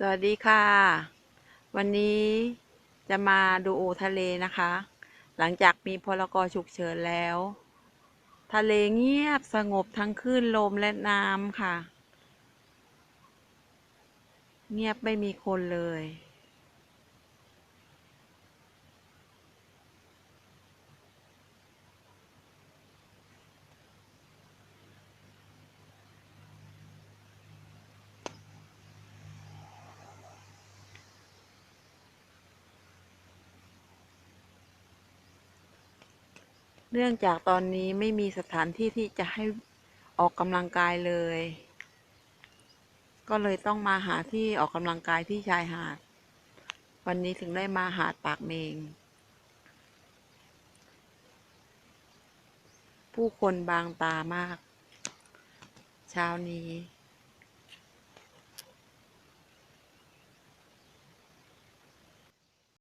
สวัสดีค่ะ วันนี้จะมาดูทะเลนะคะ หลังจากมีพลกรฉุกเฉินแล้ว ทะเลเงียบสงบทั้งคลื่นลมและน้ำค่ะ เงียบไม่มีคนเลย เนื่องจากตอนนี้ไม่มีสถานที่ที่จะให้ออกกำลังกายเลย ก็เลยต้องมาหาที่ออกกำลังกายที่ชายหาด วันนี้ถึงได้มาหาดปากเมง ผู้คนบางตามาก เช้านี้